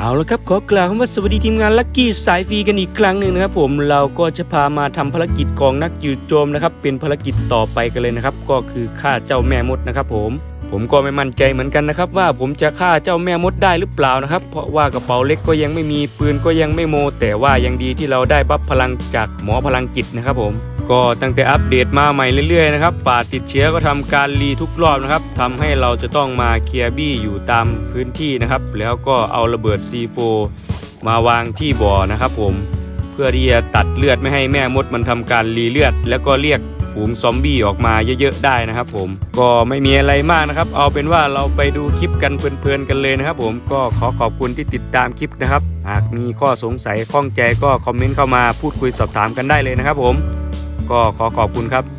เอาละครับขอกล่าวคำว่าสวัสดีทีมงานลักกี้สายฟรีกันอีกครั้งหนึ่งนะครับผมเราก็จะพามาทำภารกิจของนักยืดโจมนะครับเป็นภารกิจต่อไปกันเลยนะครับ ก็คือฆ่าเจ้าแม่มดนะครับผมผมก็ไม่มั่นใจเหมือนกันนะครับว่าผมจะฆ่าเจ้าแม่มดได้หรือเปล่านะครับ เพราะว่ากระเป๋าเล็กก็ยังไม่มีปืนก็ยังไม่โม แต่ว่ายังดีที่เราได้บัฟพลังจากหมอพลังจิตนะครับผม ก็ตั้งแต่อัปเดตมาใหม่เรื่อยๆนะครับป่าติดเชื้อก็ทำการรีทุกรอบนะครับทำให้เราจะต้องมาเคลียร์บี้อยู่ตามพื้นที่นะครับ แล้วก็เอาระเบิด C4 มาวางที่บ่อนะครับ ผมเพื่อที่จะตัดเลือดไม่ให้แม่มดมันทำการรีเลือด แล้วก็เรียกฝูงซอมบี้ออกมาเยอะๆได้นะครับ ผมก็ไม่มีอะไรมากนะครับ เอาเป็นว่าเราไปดูคลิปกันเพลินๆกันเลยนะครับ ผมก็ขอขอบคุณที่ติดตามคลิปนะครับ หากมีข้อสงสัยข้องใจก็คอมเมนต์เข้ามาพูดคุยสอบถามกันได้เลยนะครับ ผม ก็ขอขอบคุณครับ